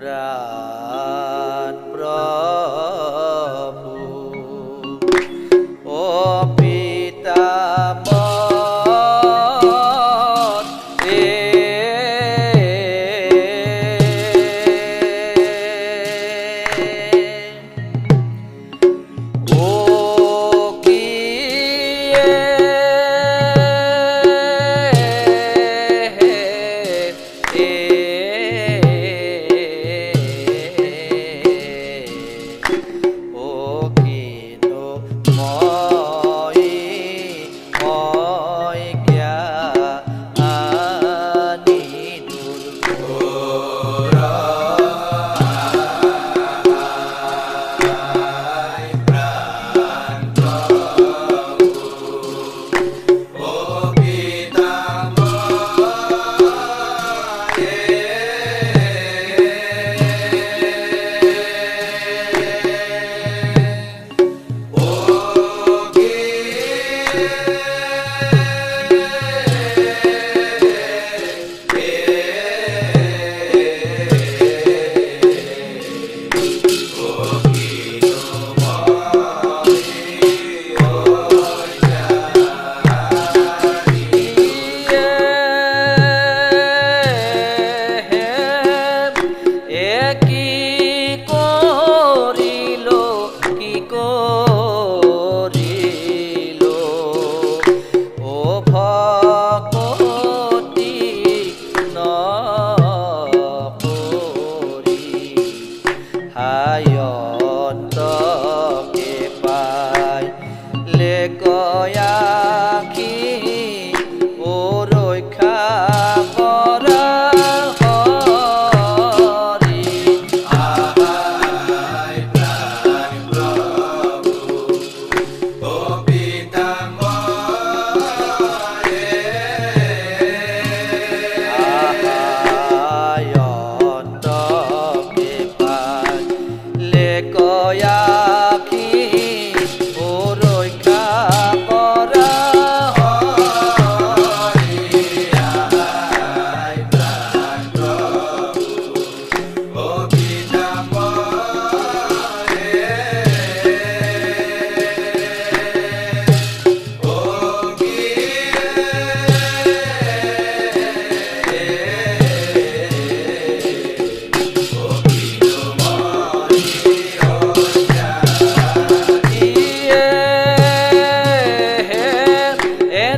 প্রাণ প্রভু। ও পিতা ও Lord.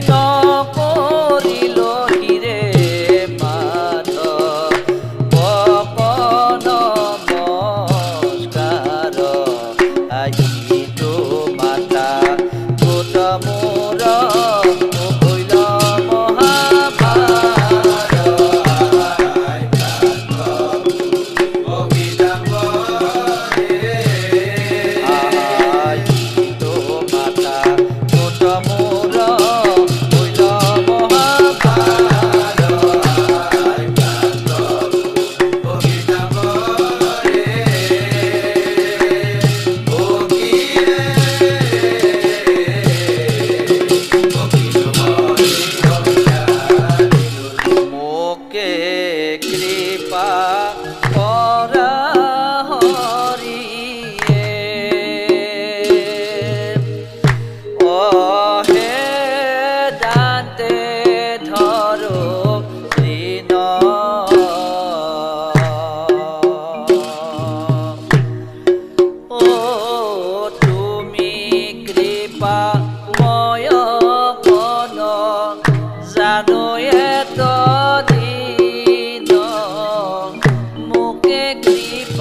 todo. yeah.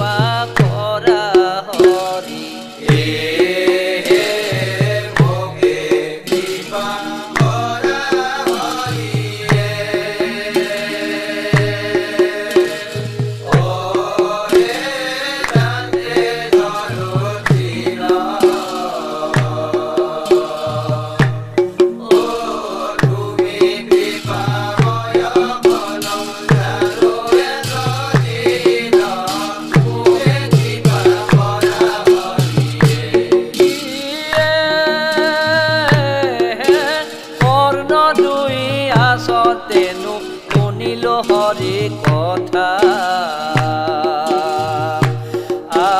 Bye. করে কথা।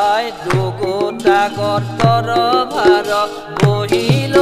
আয় দুগো টাগর তর ভার বহিল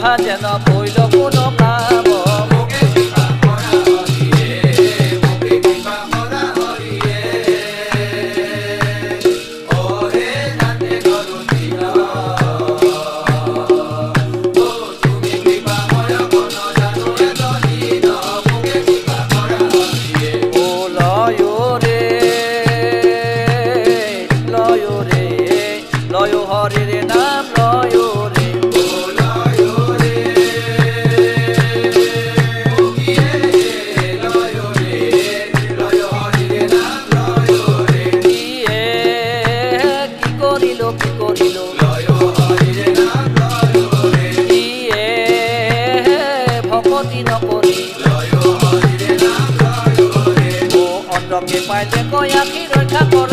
ভাজে না বইল কোন Pues de coya quiero el campo